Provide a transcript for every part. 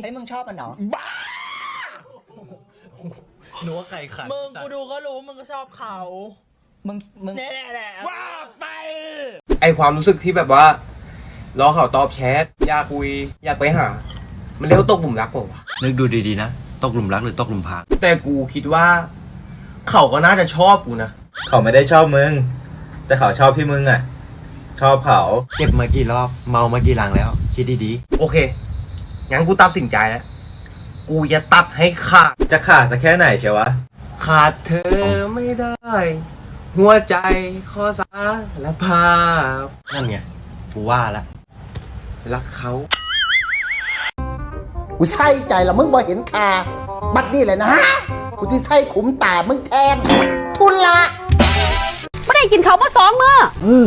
เฮ้ยมึงชอบมันเหรอหนูว่าไก่ขันมึงกูดูก็รู้มึงก็ชอบเขามึง มึงแน่แน่ว่าไปไอความรู้สึกที่แบบว่า รอเขาตอบแชทอยากคุย อยากไปหา มันเรียกว่าตกหลุมรักผมวะนึกดูดีๆนะ ตกหลุมรักหรือตกหลุมพรางแต่กูคิดว่า เขาก็น่าจะชอบกูนะ เขาไม่ได้ชอบมึง แต่เขาชอบที่มึงอะ ชอบเขา เก็บมากี่รอบ เมามากี่ลังแล้ว คิดดีโอเค งั้นกูตัดสินใจแล้ว กูจะตัดให้ขาด จะขาดสักแค่ไหนเชียววะ ขาดเธอไม่ได้ หัวใจข้อสารภาพๆนั่นไงกูว่าละ รักเขากูใส่ใจละมึงบ่เห็นคาบัดนี้เลยนะกูที่ใส่ขุมตามึงแทนทุนละไม่ได้กินเขาวมาสองมื้อเออ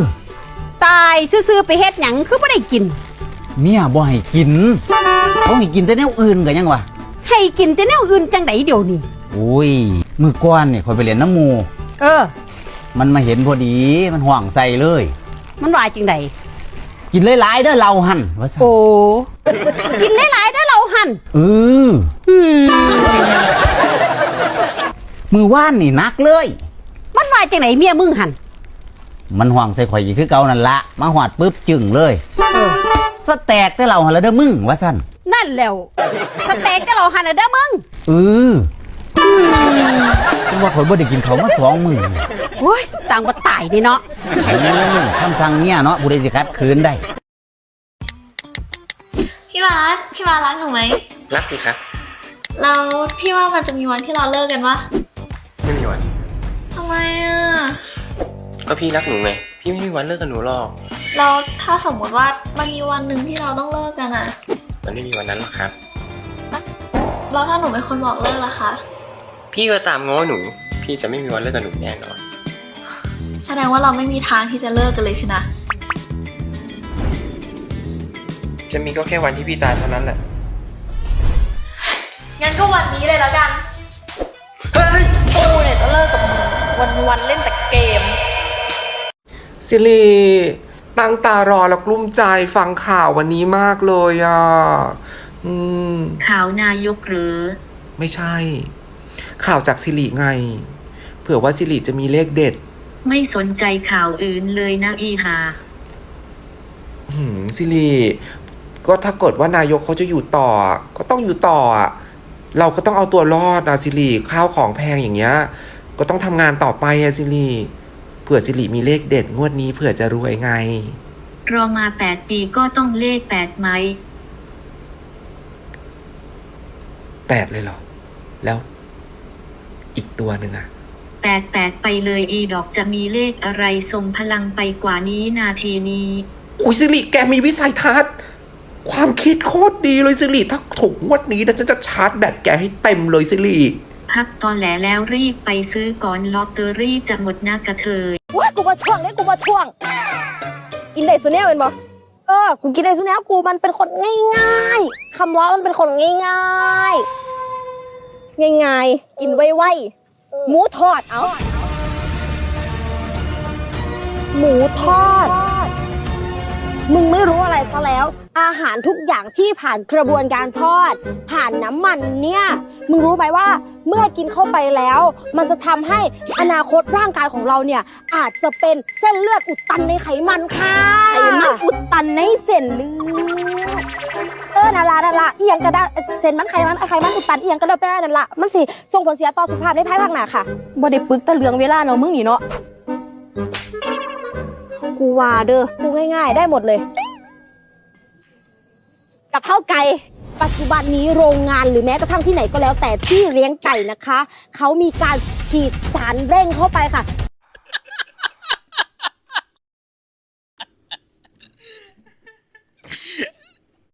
ตาย ซื่อๆไปเฮ็ดหยังคือไม่ได้กิน เมียบ่ให้กิน เขาให้กินแต่แนวอื่นกันยังวะให้กินแต่แนวอื่นจังไดเดี๋ยวนี้โอ้ยมือก้อนเนี่ยคอยไปเรียนน้ำหมูเออ มันมาเห็นพอดีมันห่วงใส่เลย มันว่าจังไดกินหลายๆเด้อเราหันว่าซั่นโอ้กินหลายๆได้อเราหันเอออืมมือว่านนี่นักเลย มันว่าจังไดเมียมึงหันมันห่วงใส่ข่อยอีกคือเก่านั่นละมาหวาดปุ๊บจึงเลยเออสแตกแต่เราหันแล้วเด้อมึงว่าสั่น นั่นแล้ว สเต็กก็เราหันแล้วเด้อมึงเออคือว่าข่อยบ่ได้กินเขาวมาสองมื้อโอ้ยต่างบ่ตายนี่เนาะเออคำสั่งเนี่ยเนาะผู้ใดสิคัดคืนได้ พี่บาสพี่บาสรักหนูไหม รักสิครับแล้วพี่ว่ามันจะมีวันที่เราเลิกกันวะไม่มีวันทำไมอะก็พี่รักหนูไง พี่ไม่มีวันเลิกกับหนูหรอก เราถ้าสมมติว่ามันมีวันหนึ่งที่เราต้องเลิกกันอะ มันไม่มีวันนั้นหรอกครับ แล้วถ้าหนูเป็นคนบอกเลิกล่ะคะ พี่ก็ตามง้อหนู พี่จะไม่มีวันเลิกกับหนูแน่นอน แสดงว่าเราไม่มีทางที่จะเลิกกันเลยสินะ จะมีก็แค่วันที่พี่ตายเท่านั้นแหละ งั้นก็วันนี้เลยแล้วกันกูเนี่ยจะเลิกกับมึงวันวันๆเล่นแต่เกมสิริ ตั้งตารอแล้วกลุ้มใจฟังข่าววันนี้มากเลยอะอืม ข่าวนายกหรือ ไม่ใช่ ข่าวจากสิริไง เผื่อว่าสิริจะมีเลขเด็ด ไม่สนใจข่าวอื่นเลยนะอีหาหืมสิริก็ถ้าเกิดว่านายกเขาจะอยู่ต่อ ก็ต้องอยู่ต่ออะเราก็ต้องเอาตัวรอดนะสิริข้าวของแพงอย่างเงี้ย ก็ต้องทำงานต่อไปอะสิริเผื่อสิริมีเลขเด็ดงวดนี้เผื่อจะรวยไง รอมาแปดปีก็ต้องเลขแปดไหม แปดเลยเหรอ แล้ว อีกตัวหนึ่งอะแปดแปดไปเลยอีดอกจะมีเลขอะไรทรงพลังไปกว่านี้นาทีนี้อุ้ยสิริแกมีวิสัยทัศน์ความคิดโคตรดีเลยสิริถ้าถูกงวดนี้นะฉันจะชาร์จแบตแกให้เต็มเลยสิริพักตอนแหลแล้วรีบไปซื้อก่อนลอตเตอรี่จะหมดหน้ากระเทยว้า กูมาช่วงนี่กูมาช่วง กินได้สุเนียเป็นบ่เออ กูกินได้สุเนียกูมันเป็นคนง่ายๆคำว่ามันเป็นคนง่ายๆ ง่ายๆ กินไวๆหมูทอด เอาหมูทอด มึงไม่รู้อะไรซะแล้ว อาหารทุกอย่างที่ผ่านกระบวนการทอด ผ่านน้ำมันเนี่ย มึงรู้ไหมว่าเมื่อกินเข้าไปแล้ว มันจะทำให้อนาคตร่างกายของเราเนี่ย อาจจะเป็นเส้นเลือดอุดตันในไขมันค่ะไขมันอุดตันในเส้นเลือดเออนารานาราเอียงก็ได้เส้นมันไขมันไขมันอุดตันเอียงก็ได้แป้นั่นละมันสิส่งผลเสียต่อสุขภาพในภายภาคหน้าค่ะบ่ได้ปึกตะเหลืองเวลาเนาะมึงนี่เนาะกูว่าเด้อกูง่าย ๆ ได้หมดเลย กับข้าวไก่ปัจจุบันนี้โรงงานหรือแม้กระทั่งที่ไหนก็แล้วแต่ที่เลี้ยงไก่นะคะ เขามีการฉีดสารเร่งเข้าไปค่ะ